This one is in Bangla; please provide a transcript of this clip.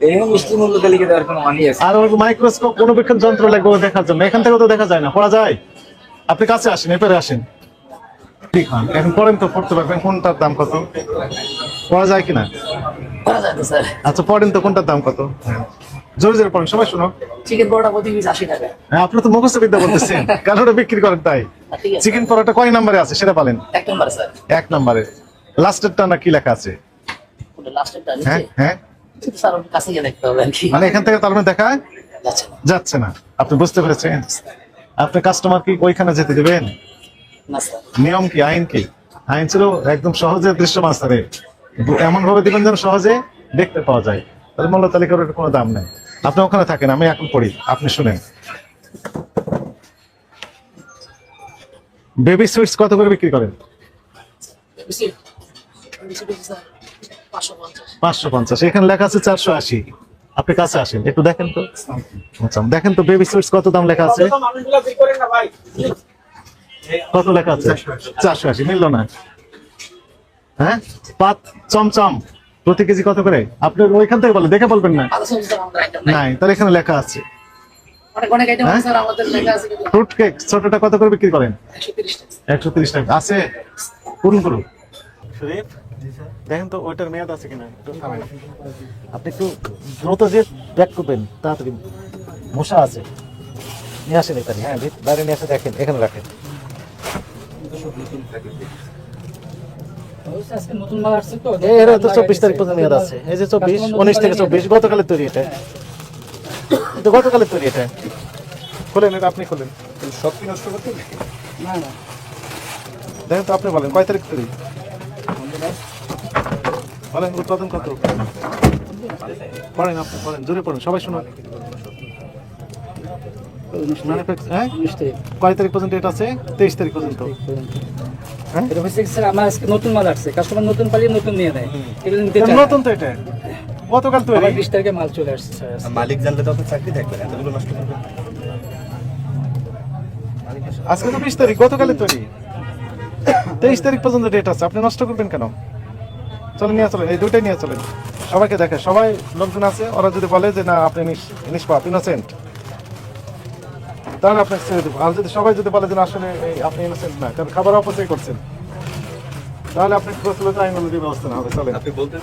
এরকম মিষ্টি তালিকা দেওয়ার কোনো মানি আছে? আর মাইক্রোস্কোপ অনুবীক্ষণ যন্ত্র লাগবে দেখার জন্য। এখান থেকে তো দেখা যায় না। পড়া যায়? আপনি কাছে আসেন এপারে আসেন। ঠিক হন এখন পড়েন তো পড়তে পারবেন। কোনটার দাম কত? পড়া যায় কিনা? করা যায় তো স্যার। আচ্ছা পড়েন তো কোনটার দাম কত? জোরে জোরে পড়েন সবাই শুনো চিকেন পরোটা প্রতি পিস আশি টাকা। হ্যাঁ আপনি তো মুখস্থ বিদ্যা বলতেছেন। কারণ ওটা বিক্রি করেন তাই? চিকেন পরোটা কয় নাম্বারে আছে সেটা বলেন। এক নম্বর স্যার। এক নাম্বারে। লাস্টেরটা না কি লেখা আছে? ওটা লাস্টেরটা হ্যাঁ হ্যাঁ। স্যার ওটা কাছে গিয়ে দেখতে হবে আর কি। মানে এখান থেকে তার মানে দেখা যাচ্ছে না। আপনি বুঝতে পেরেছেন? আপনি কাস্টমার কি ওইখানে যেতে দেবেন? নিয়ম কি আইন কি? আইন ছিল একদম সহজে দৃশ্যমান স্তরে এমন ভাবে দিবেন যেন সহজে দেখতে পাওয়া যায়। তাহলে মূল্য তালিকার কোনো দাম নেই। আপনি ওখানে থাকেন আমি এখন পড়ি। আপনি শুনেন। বেবি সুইটস কত করে বিক্রি করেন? পাঁচশো পঞ্চাশ। এখানে লেখা আছে চারশো আশি। আপনি কাছে আসেন একটু দেখেন তো। আচ্ছা দেখেন তো বেবি সুইটস কত দাম লেখা আছে? কত লেখা আছে? চারশো আশি মিললো না। হ্যাঁ? পাত চমচম। প্রতি কেজি কত করে? আপনি ওইখান থেকে বলেন দেখে বলবেন না। নাই তাহলে এখানে লেখা আছে। অনেক অনেক আইটেম আছে স্যার আমাদের লেখা আছে কিন্তু। ফ্রুট কেক ছোটটা কত করে বিক্রি করেন? একশো তিরিশ টাকা। আছে? করুন। শরীফ দেখেন তো ওইটার মেয়াদ আছে কিনা একটু থামেন। আপনি একটু দ্রুত যে ব্যাক করবেন তাড়াতাড়ি মশা আছে। নিয়ে আসেন এখানে হ্যাঁ বাইরে নিয়ে আসে দেখেন এখানে রাখেন। আজকে নতুন মাল আসছে তো এই এরা তো চব্বিশ তারিখ পর্যন্ত মেয়াদ আছে। এই যে চব্বিশ উনিশ থেকে চব্বিশ গতকালের তৈরি এটা। এটা গতকালের তৈরি এটা। খোলেন এটা আপনি খোলেন। সব কি নষ্ট করতে না না। দেখেন তো আপনি বলেন কয় তারিখ তৈরি? বলেন উৎপাদন কত? পড়েন আপনি পড়েন জোরে পড়েন সবাই শুনুন। হ্যাঁ? কয় তারিখ পর্যন্ত এটা আছে? তেইশ তারিখ পর্যন্ত। হ্যাঁ? এটা হচ্ছে স্যার আমার আজকে নতুন মাল আসছে। কাস্টমার নতুন পালিয়ে নতুন নিয়ে নেয়। এগুলো নিতে চায় নতুন তো এটা। গতকাল আবার বিশ তারিখে মাল চলে আসছে স্যার মালিক জানলে তো চাকরি থাকবে না এতগুলো নষ্ট করবে। আজকে তো বিশ তারিখ গতকালের তৈরি। তেইশ তারিখ পর্যন্ত ডেট আছে। আপনি নষ্ট করবেন কেন? চলে নিয়ে চলেন। এই দুইটাই নিয়ে চলেন। সবাইকে দেখে, সবাই লোকজন আছে, ওরা যদি বলে যে না, আপনি নিষ্পাপ ইনোসেন্ট তাহলে আপনাকে ছেড়ে দেবো। আর যদি সবাই যদি বলে যে আসলে আপনি ইনোসেন্ট না কারণ খাবার অপচয় করছেন। তাহলে আপনি আইন অনুযায়ী ব্যবস্থা না হবে। চলেন। আপনি বলতে